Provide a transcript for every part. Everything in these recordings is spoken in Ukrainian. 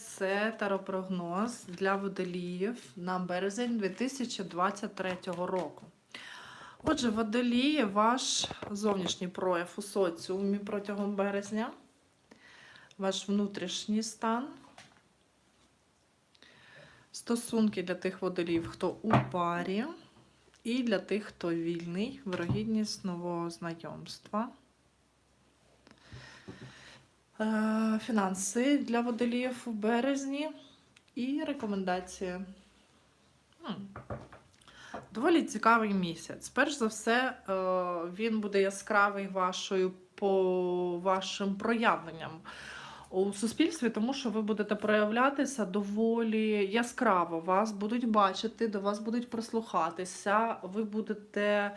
це таропрогноз для водоліїв на березень 2023 року. Отже, водолії, ваш зовнішній прояв у соціумі протягом березня, ваш внутрішній стан, стосунки для тих водоліїв, хто у парі, і для тих, хто вільний, вирогідність нового знайомства. Фінанси для водоліїв у березні і рекомендації. Доволі цікавий місяць. Перш за все, е, він буде яскравий вашою по вашим проявленням у суспільстві, тому що ви будете проявлятися доволі яскраво. Вас будуть бачити, до вас будуть прислухатися, ви будете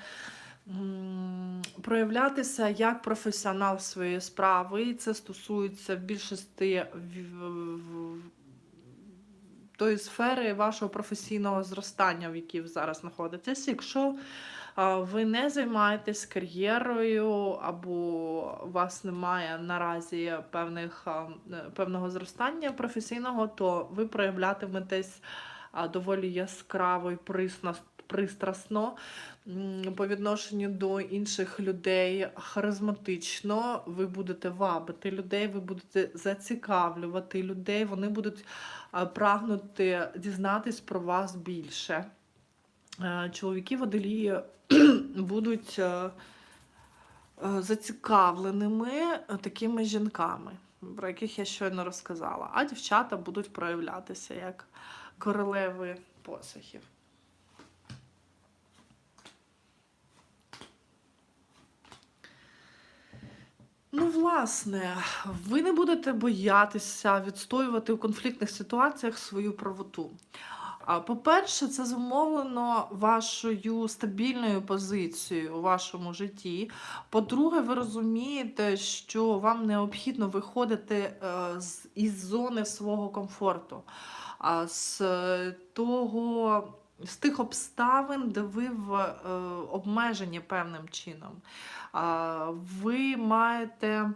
проявлятися як професіонал своєї справи. І це стосується в більшості тої сфери вашого професійного зростання, в якій ви зараз знаходитесь. Якщо ви не займаєтесь кар'єрою, або у вас немає наразі певних, е, певного зростання професійного, то ви проявлятиметесь доволі яскраво і присно, пристрасно по відношенню до інших людей, харизматично. Ви будете вабити людей, ви будете зацікавлювати людей, вони будуть прагнути дізнатись про вас більше. Чоловіки водолії будуть зацікавленими такими жінками, про яких я щойно розказала. А дівчата будуть проявлятися як королеви посохів. Ну, власне, ви не будете боятися відстоювати у конфліктних ситуаціях свою правоту. По-перше, це зумовлено вашою стабільною позицією у вашому житті. По-друге, ви розумієте, що вам необхідно виходити е, із зони свого комфорту, з того. З тих обставин, де ви в е, обмежені певним чином. А, ви маєте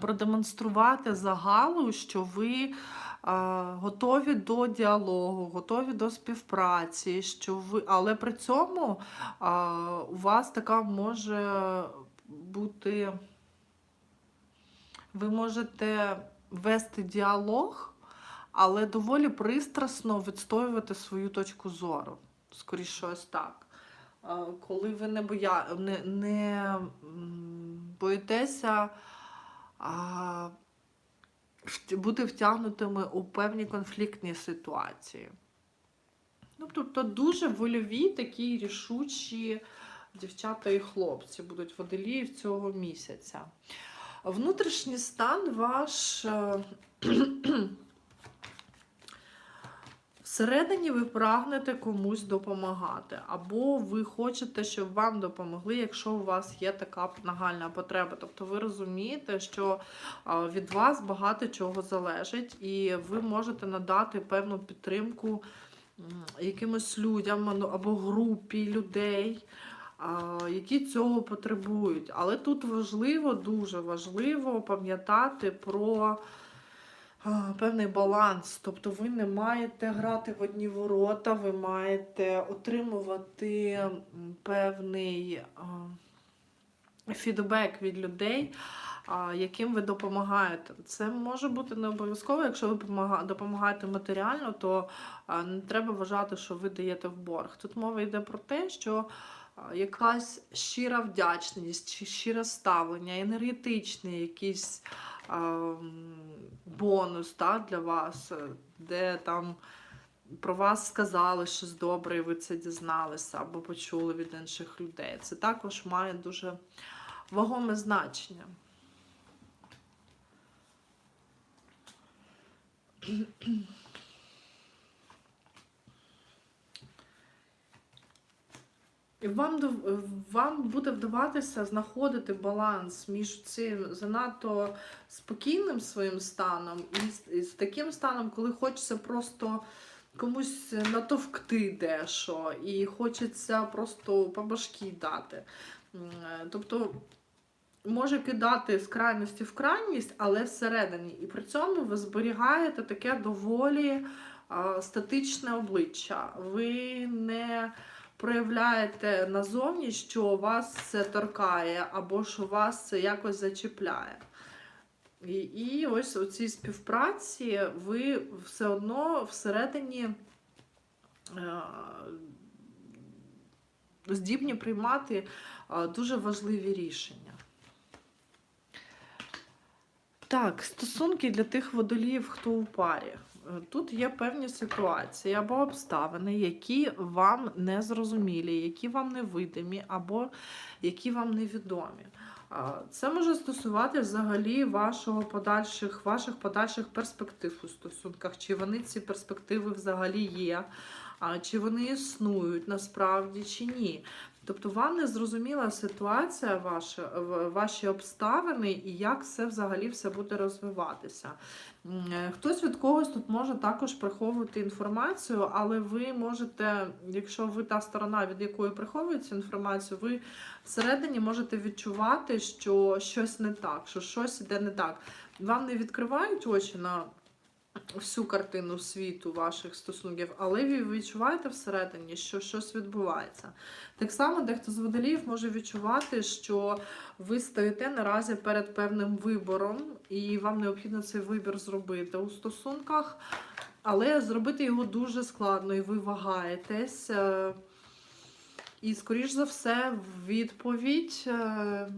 продемонструвати загалу, що ви а, готові до діалогу, готові до співпраці, що ви, але при цьому а, у вас така може бути. Ви можете вести діалог, але доволі пристрасно відстоювати свою точку зору. Скоріше, ось так. Коли ви не, боя... не, не боїтеся а, бути втягнутими у певні конфліктні ситуації. Ну, тобто дуже вольові такі рішучі дівчата і хлопці будуть водоліїв цього місяця. Внутрішній стан ваш. Всередині ви прагнете комусь допомагати, або ви хочете, щоб вам допомогли, якщо у вас є така нагальна потреба. Тобто ви розумієте, що від вас багато чого залежить, і ви можете надати певну підтримку якимось людям ну, або групі людей, які цього потребують. Але тут важливо, дуже важливо пам'ятати про певний баланс. Тобто ви не маєте грати в одні ворота, ви маєте отримувати певний фідбек від людей, яким ви допомагаєте. Це може бути не обов'язково, якщо ви допомагаєте матеріально, то не треба вважати, що ви даєте в борг. Тут мова йде про те, що якась щира вдячність, щире ставлення, енергетичний якийсь бонус та, для вас, е, де там про вас сказали щось добре, і ви це дізналися або почули від інших людей. Це також має дуже вагоме значення. Вам, вам буде вдаватися знаходити баланс між цим занадто спокійним своїм станом і з, таким станом, коли хочеться просто комусь натовкти дещо, і хочеться просто по башки дати. Тобто може кидати з крайності в крайність, але всередині. І при цьому ви зберігаєте таке доволі статичне обличчя. Ви не проявляєте назовні, що вас це торкає, або що вас це якось зачіпляє. І, і ось у цій співпраці ви все одно всередині е, здібні приймати е, дуже важливі рішення. Так, стосунки для тих водоліїв, хто у парі. Тут є певні ситуації або обставини, які вам не зрозумілі, які вам невидимі, або які вам невідомі. Це може стосувати взагалі вашого подальших, ваших подальших перспектив у стосунках, чи вони ці перспективи взагалі є, чи вони існують насправді, чи ні. Тобто вам не зрозуміла ситуація ваша, ваші обставини і як все взагалі все буде розвиватися. Е, Хтось від когось тут може також приховувати інформацію, але ви можете, якщо ви та сторона, від якої приховується інформацію, ви всередині можете відчувати, що щось не так, що щось іде не так. Вам не відкривають очі на всю картину світу ваших стосунків, але ви відчуваєте всередині, що щось відбувається. Так само дехто з водоліїв може відчувати, що ви стоїте наразі перед певним вибором, і вам необхідно цей вибір зробити у стосунках, але зробити його дуже складно, і ви вагаєтесь. е, І, скоріш за все, відповідь. е, е,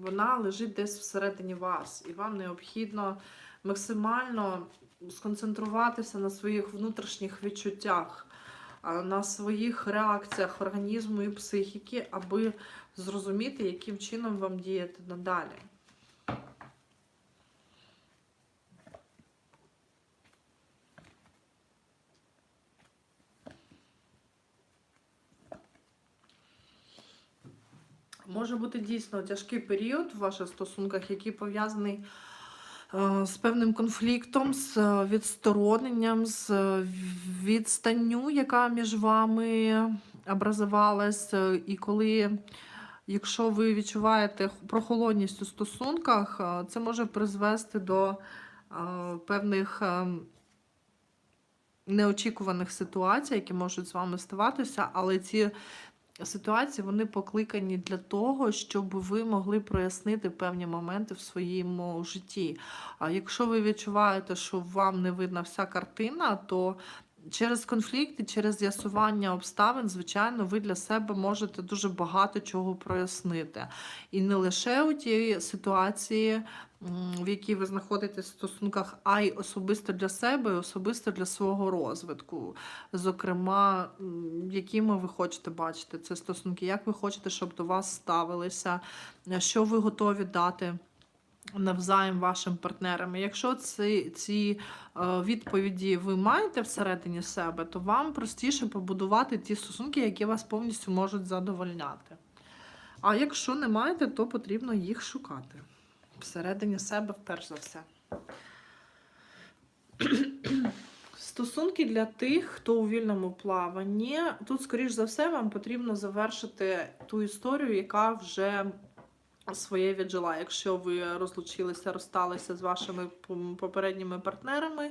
Вона лежить десь всередині вас, і вам необхідно максимально сконцентруватися на своїх внутрішніх відчуттях, на своїх реакціях організму і психіки, аби зрозуміти, яким чином вам діяти надалі. Може бути дійсно тяжкий період в ваших стосунках, який пов'язаний з певним конфліктом, з е, відстороненням, з е, відстанню, яка між вами образувалась. Е, І коли, якщо ви відчуваєте прохолодність у стосунках, е, це може призвести до е, певних е, неочікуваних ситуацій, які можуть з вами ставатися, але ці ситуації вони покликані для того, щоб ви могли прояснити певні моменти в своєму житті. А якщо ви відчуваєте, що вам не видна вся картина, то через конфлікти, через з'ясування обставин, звичайно, ви для себе можете дуже багато чого прояснити. І не лише у тій ситуації, в якій ви знаходитесь в стосунках, а й особисто для себе, і особисто для свого розвитку. Зокрема, якими ви хочете бачити це стосунки, як ви хочете, щоб до вас ставилися, що ви готові дати навзаєм вашим партнерам. Якщо ці, ці е, відповіді ви маєте всередині себе, то вам простіше побудувати ті стосунки, які вас повністю можуть задовольняти. А якщо не маєте, то потрібно їх шукати всередині себе, перш за все. Стосунки для тих, хто у вільному плаванні. Тут, скоріш за все, вам потрібно завершити ту історію, яка вже своє віджила. Якщо ви розлучилися, розсталися з вашими попередніми партнерами,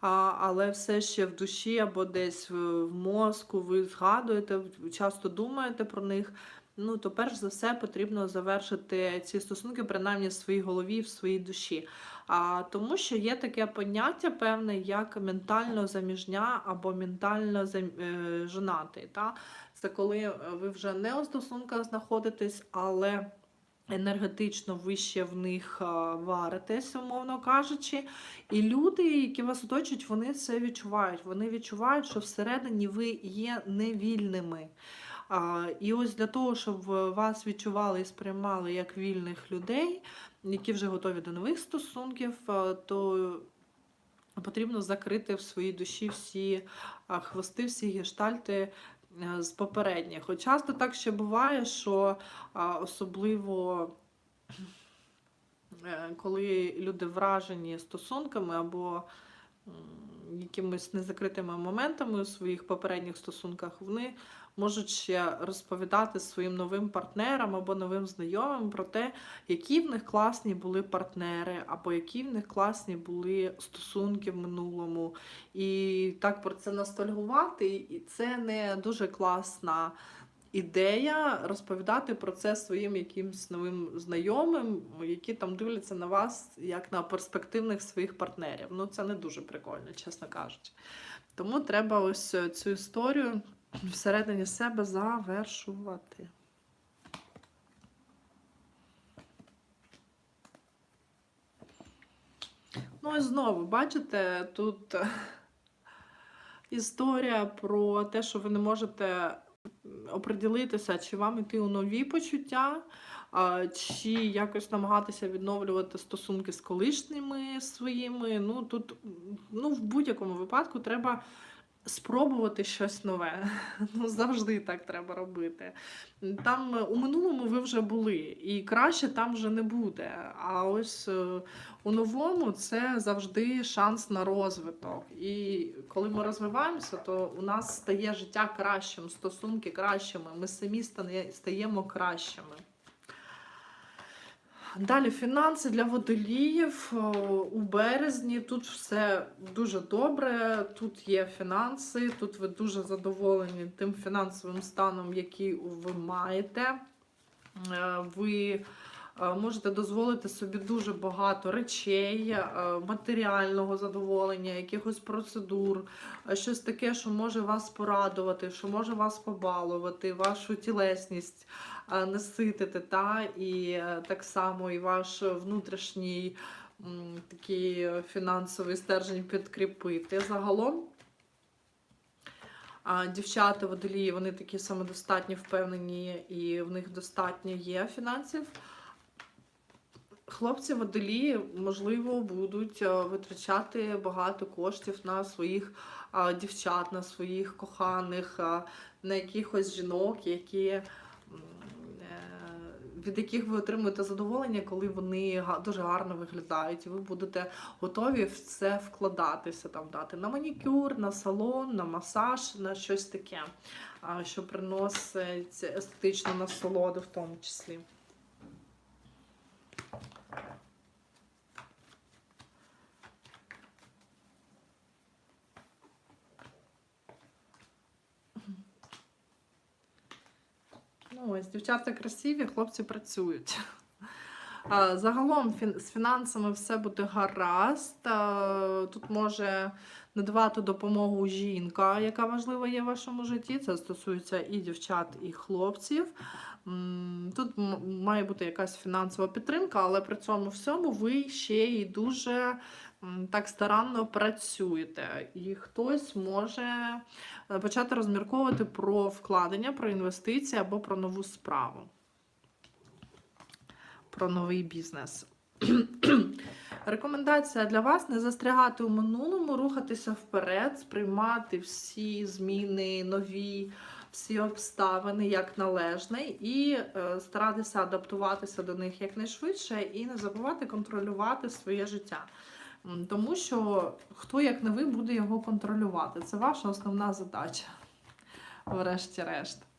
але все ще в душі або десь в мозку ви згадуєте, часто думаєте про них. Ну, то перш за все потрібно завершити ці стосунки, принаймні в своїй голові, в своїй душі. А, тому що є таке поняття певне, як ментально заміжня або ментально зам... е, жонатий. Та? Це коли ви вже не у стосунках знаходитесь, але енергетично ви ще в них е, варитесь, умовно кажучи. І люди, які вас оточують, вони це відчувають. Вони відчувають, що всередині ви є невільними. І ось для того, щоб вас відчували і сприймали як вільних людей, які вже готові до нових стосунків, е, то потрібно закрити в своїй душі всі хвости, всі гештальти з попередніх. От часто так ще буває, що особливо е, коли люди вражені стосунками або якимись незакритими моментами у своїх попередніх стосунках, вони можуть ще розповідати своїм новим партнерам або новим знайомим про те, які в них класні були партнери, або які в них класні були стосунки в минулому. І так про це ностальгувати, і це не дуже класна ідея розповідати про це своїм якимсь новим знайомим, які там дивляться на вас як на перспективних своїх партнерів. Ну, це не дуже прикольно, чесно кажучи. Тому треба ось цю історію всередині себе завершувати. Ну і знову, бачите, тут історія про те, що ви не можете оприділитися, чи вам йти у нові почуття, чи якось намагатися відновлювати стосунки з колишніми своїми. Ну тут ну, в будь-якому випадку треба спробувати щось нове. Ну, завжди так треба робити. Там е, у минулому ви вже були, і краще там вже не буде. А ось е, у новому це завжди шанс на розвиток. І коли ми розвиваємося, то у нас стає життя кращим, стосунки кращими. Ми самі стаємо кращими. Далі фінанси для водоліїв у березні. Тут все дуже добре. Тут є фінанси, тут ви дуже задоволені тим фінансовим станом, який ви маєте. Е, Ви е, можете дозволити собі дуже багато речей, е, матеріального задоволення, якихось процедур, е, щось таке, що може вас порадувати, що може вас побалувати, вашу тілесність е, наситити, та і е, так само і ваш внутрішній такий фінансовий стержень підкріпити. Загалом дівчата водолії, вони такі самодостатні, впевнені, і в них достатньо є фінансів. Хлопці водолії, можливо, будуть е, витрачати багато коштів на своїх дівчат, на своїх коханих, на якихось жінок, які, е, від яких ви отримуєте задоволення, коли вони дуже гарно виглядають, і ви будете готові в це вкладатися, там дати на манікюр, на салон, на масаж, на щось таке, що приносить естетичну насолоду в тому числі. Ось дівчата красиві, хлопці працюють. Загалом з фінансами все буде гаразд. Тут може надавати допомогу жінка, яка важлива є в вашому житті. Це стосується і дівчат, і хлопців. Тут має бути якась фінансова підтримка, але при цьому всьому ви ще й дуже так старанно працюєте. І хтось може е, почати розмірковувати про вкладення, про інвестиції або про нову справу, про новий бізнес. Рекомендація для вас не застрягати у минулому, рухатися вперед, сприймати всі зміни, нові, всі обставини як належне, і е, старатися адаптуватися до них якнайшвидше, і не забувати контролювати своє життя. Тому що хто як не ви буде його контролювати. Це ваша основна задача, врешті-решт.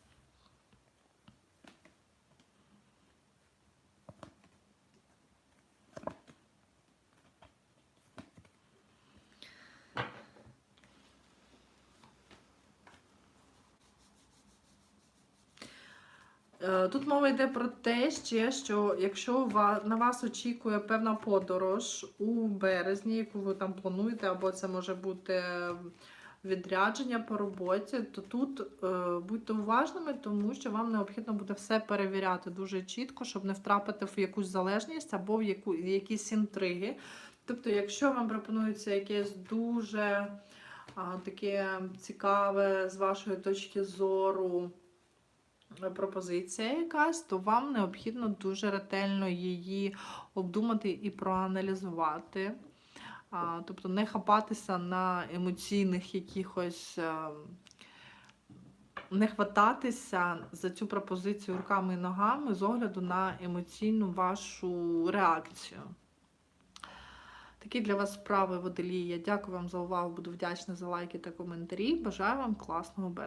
Тут мова йде про те, ще, що якщо на вас очікує певна подорож у березні, яку ви там плануєте, або це може бути відрядження по роботі, то тут е, будьте уважними, тому що вам необхідно буде все перевіряти дуже чітко, щоб не втрапити в якусь залежність або в якісь інтриги. Тобто, якщо вам пропонується якесь дуже а, таке цікаве з вашої точки зору пропозиція якась, то вам необхідно дуже ретельно її обдумати і проаналізувати. Тобто не хапатися на емоційних якихось. е, Не хвататися за цю пропозицію руками і ногами з огляду на емоційну вашу реакцію. Такі для вас справи водолії. Я дякую вам за увагу, буду вдячна за лайки та коментарі. Бажаю вам класного березня.